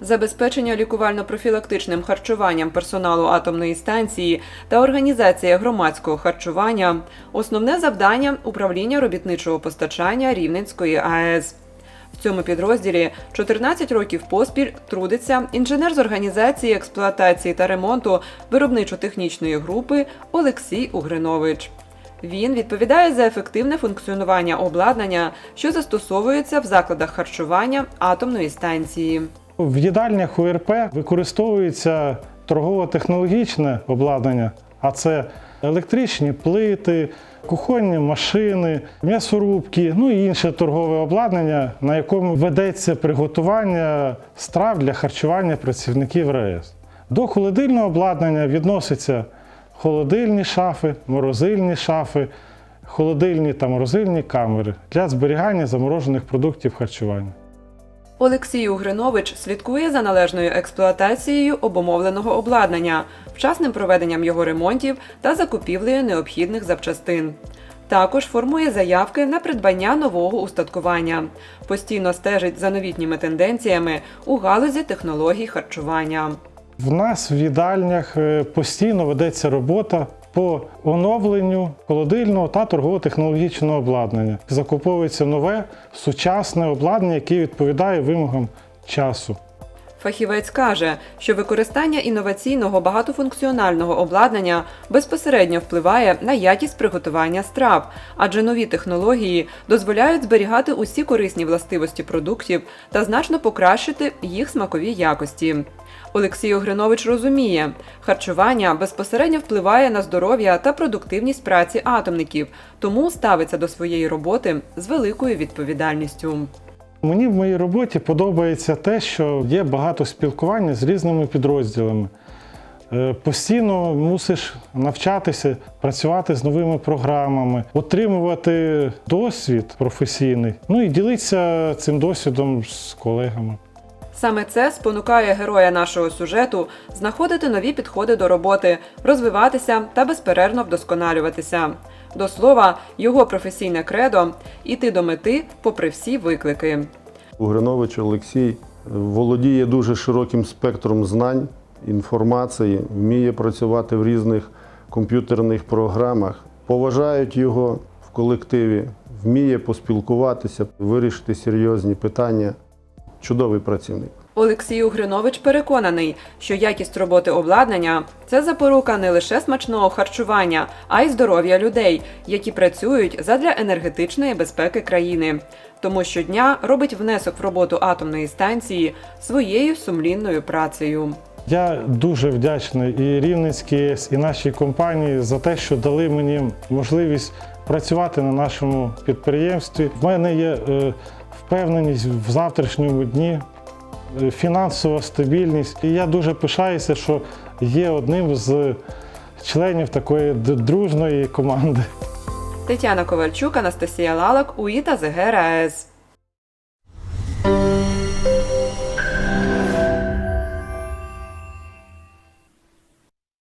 Забезпечення лікувально-профілактичним харчуванням персоналу атомної станції та організація громадського харчування основне завдання управління робітничого постачання Рівненської АЕС. В цьому підрозділі 14 років поспіль трудиться інженер з організації, експлуатації та ремонту виробничо-технічної групи Олексій Угринович. Він відповідає за ефективне функціонування обладнання, що застосовується в закладах харчування атомної станції. В їдальнях УРП використовується торгово-технологічне обладнання, а це електричні плити, кухонні машини, м'ясорубки, ну і інше торгове обладнання, на якому ведеться приготування страв для харчування працівників РАЕС. До холодильного обладнання відносяться холодильні шафи, морозильні шафи, холодильні та морозильні камери для зберігання заморожених продуктів харчування. Олексій Угринович слідкує за належною експлуатацією обумовленого обладнання, вчасним проведенням його ремонтів та закупівлею необхідних запчастин. Також формує заявки на придбання нового устаткування, постійно стежить за новітніми тенденціями у галузі технологій харчування. В нас в їдальнях е, постійно ведеться робота по оновленню холодильного та торгово-технологічного обладнання. Закуповується нове сучасне обладнання, яке відповідає вимогам часу. Фахівець каже, що використання інноваційного багатофункціонального обладнання безпосередньо впливає на якість приготування страв, адже нові технології дозволяють зберігати усі корисні властивості продуктів та значно покращити їх смакові якості. Олексій Огринович розуміє, харчування безпосередньо впливає на здоров'я та продуктивність праці атомників, тому ставиться до своєї роботи з великою відповідальністю. Мені в моїй роботі подобається те, що є багато спілкування з різними підрозділами. Е, Постійно мусиш навчатися, працювати з новими програмами, отримувати досвід професійний, ну і ділитися цим досвідом з колегами. Саме це спонукає героя нашого сюжету знаходити нові підходи до роботи, розвиватися та безперервно вдосконалюватися. До слова, його професійне кредо іти до мети попри всі виклики. Угринович Олексій володіє дуже широким спектром знань, інформації, вміє працювати в різних комп'ютерних програмах, поважають його в колективі, вміє поспілкуватися, вирішити серйозні питання. Чудовий працівник. Олексій Угринович переконаний, що якість роботи обладнання це запорука не лише смачного харчування, а й здоров'я людей, які працюють задля енергетичної безпеки країни. Тому щодня робить внесок в роботу атомної станції своєю сумлінною працею. Я дуже вдячний і Рівненській ЄС, і нашій компанії за те, що дали мені можливість працювати на нашому підприємстві. В мене є е, впевненість в завтрашньому дні, е, фінансова стабільність. І я дуже пишаюся, що є одним з членів такої дружної команди. Тетяна Ковальчук, Анастасія Лалак, УІТА ЗГРАЕС.